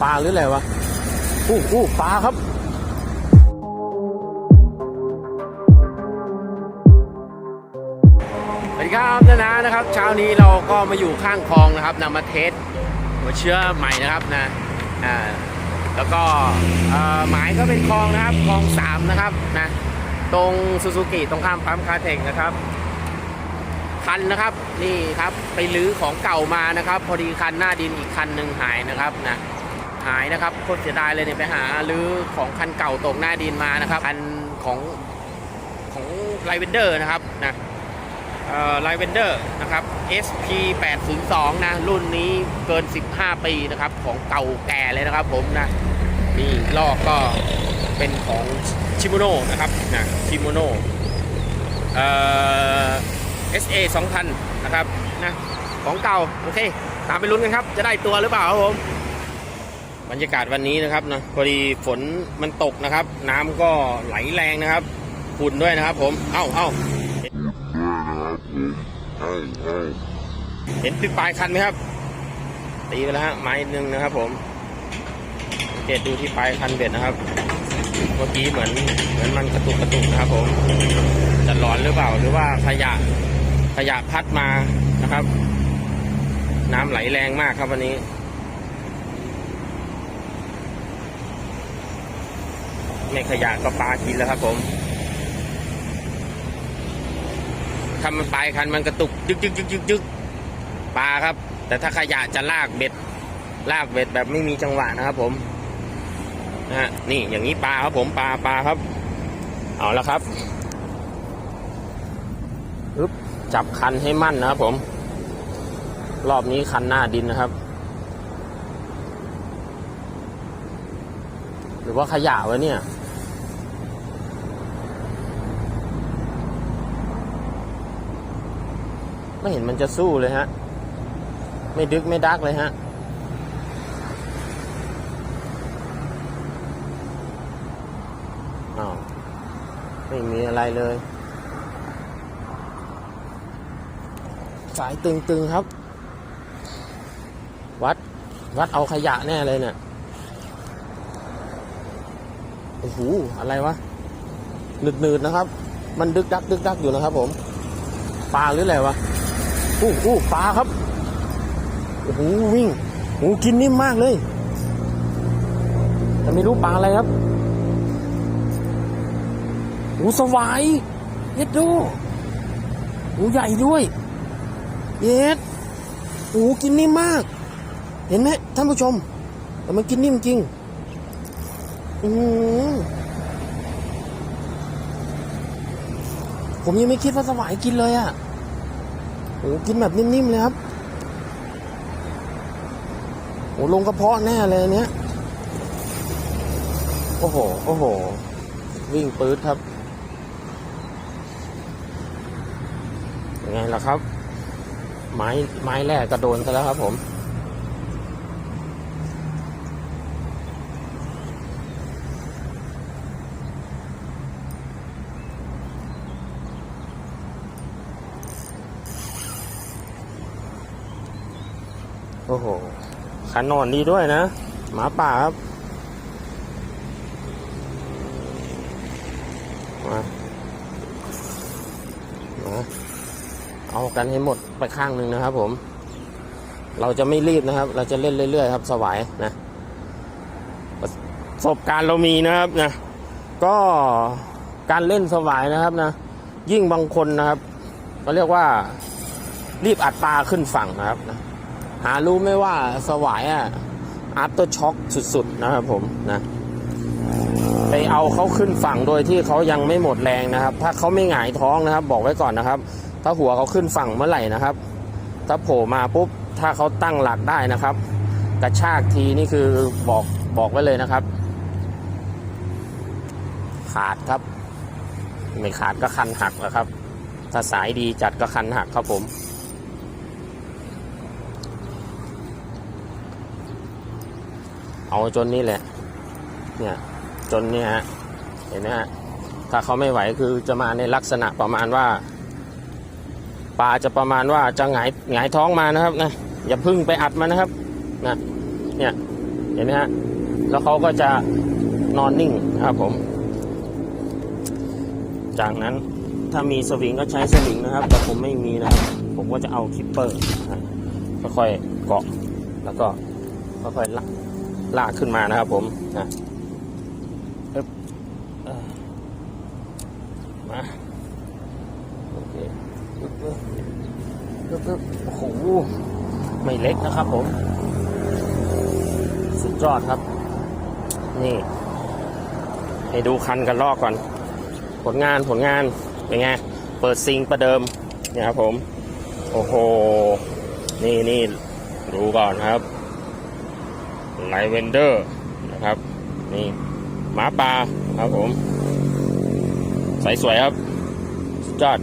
ปลาหรืออะไรวะอู้อู้ปลาครับสวัสดีครับนานานะครับ เช้านี้เราก็มาอยู่ข้างคลองนะครับนำมาเทสหัวเชื้อใหม่นะครับนะอ่าแล้วก็หมายก็เป็นคลองนะครับคลองสามนะครับนะตรงซูซูกิตรงข้ามปั๊มคาเทคนะครับคันนะครับนี่ครับไปลื้อของเก่ามานะครับ พอดีคันหน้าดินอีกคันหนึ่งหายนะครับนะ หายนะครับโคตรเสียดายเลยเนี่ยไปหาลื้อของคันเก่าตกหน้าดินมานะครับคันของของไลเวนเดอร์นะครับนะไลเวนเดอร์นะครับ SP 802นะรุ่นนี้เกิน 15 ปีนะครับ ของเก่าแก่เลยนะครับผมนะนี่ลอกก็เป็นของชิโมโน่นะครับนะชิโมโน่เอ่อ SA 2000 นะครับนะของเก่า โอเค ตามไปลุ้นกันครับ จะได้ตัวหรือเปล่าครับผม บรรยากาศวันนี้นะครับนะพอดีฝนมันตกนะครับ น้ำก็ไหลแรงนะครับฝุ่นด้วยนะครับ ผม เอ้าเอ้าเห็นตึกปลายคันไหมครับ ตีไปแล้วฮะไม้หนึ่งนะครับ ผมเกตดูที่ปลายคันเบ็ดนะครับ เมื่อกี้เหมือนเหมือนมันกระตุกกระตุกนะครับ ผมจะร้อนหรือเปล่าหรือว่าขยะขยะพัดมานะครับ น้ำไหลแรงมากครับวันนี้ ไม่ขยะก็ปลากินแล้วครับผมถ้ามันไปคันมันกระตุกยึกยึกยึกยึกยึกปลาครับ แต่ถ้าขยะจะลากเบ็ด ลากเบ็ดแบบไม่มีจังหวะนะครับ ผมนะฮะนี่อย่างนี้ปลาครับผมปลาปลาครับ เอาแล้วครับอึ๊บจับคันให้มั่นนะครับผม รอบนี้คันหน้าดินนะครับ หรือว่าขยะวะเนี่ย ไม่เห็นมันจะสู้เลยฮะ ไม่ดึกไม่ดักเลยฮะ อ้าว ไม่มีอะไรเลย สายตึงๆครับ วัด วัดเอาขยะแน่เลยเนี่ย โอ้โห อะไรวะหนืดๆนะครับ มันดึกดักดึกดักอยู่นะครับผม ปลาหรืออะไรวะ อู้อู้ปลาครับ โอ้โหวิ่งโอ้กินนิ่มมากเลยแต่ไม่รู้ปลาอะไรครับโอ้สวายเย็ดดูโอ้ใหญ่ด้วย เย็ดโอ้กินนิ่มมาก เห็นไหมท่านผู้ชม แต่มันกินนิ่มจริง อือผมยังไม่คิดว่าสวายกินเลยอะ่ะ โอ้กินแบบนิ่มๆเลยครับโอ้ลงกระเพาะแน่เลยเนี้ยโอ้โห โอ้โห วิ่งปื๊ดครับยังไงล่ะครับ ไม้ไม้แรกกระโดนซะแล้วครับผม โอ้โหขานอนดีด้วยนะ หมาป่าครับ มามาเอากันให้หมดไปข้างหนึ่งนะครับผม เราจะไม่รีบนะครับ เราจะเล่นเรื่อยๆครับ สวายนะ ประสบการณ์เรามีนะครับนะ ก็การเล่นสวายนะครับนะ ยิ่งบางคนนะครับ ก็เรียกว่ารีบอัดปลาขึ้นฝั่งนะครับนะ หารู้ไหมว่าสวายอะอัพเตอร์ช็อคสุดๆนะครับผมนะ ไปเอาเขาขึ้นฝั่งโดยที่เขายังไม่หมดแรงนะครับ ถ้าเขาไม่หงายท้องนะครับ บอกไว้ก่อนนะครับ ถ้าหัวเขาขึ้นฝั่งเมื่อไหร่นะครับ ถ้าโผล่มาปุ๊บถ้าเขาตั้งหลักได้นะครับ กระชากทีนี่คือบอกบอกไว้เลยนะครับ ขาดครับ ไม่ขาดก็คันหักแล้วครับ ถ้าสายดีจัดก็คันหักครับผม เอาจนนี่แหละ เนี่ยจนเนี่ยฮะเห็นไหมฮะถ้าเขาไม่ไหวคือจะมาในลักษณะประมาณว่าปลาจะประมาณว่าจะหงายหงายท้องมานะครับนะอย่าพึ่งไปอัดมันนะครับนะเนี่ยเห็นไหมฮะแล้วเขาก็จะนอนนิ่งนะครับผม จากนั้นถ้ามีสวิงก็ใช้สวิงนะครับ แต่ผมไม่มีนะครับ ผมก็จะเอาคิปเปอร์นะค่อยๆเกาะแล้วก็ค่อยๆลาก ลากขึ้นมานะครับ ผมนะอึ๊บเอ่อมาโอเคอึ๊บอึ๊บอึ๊บอึ๊บโอ้โหไม่เล็กนะครับ ผม สุดยอดครับ นี่ให้ดูคันกันลอกก่อน ผลงานผลงานเป็นไงเปิดซิงประเดิมเนี่ยครับผม โอ้โห นี่นี่ดูก่อนครับ ไลเวนเดอร์นะครับ นี่หมาป่าครับผมใสสวยครับสุดยอด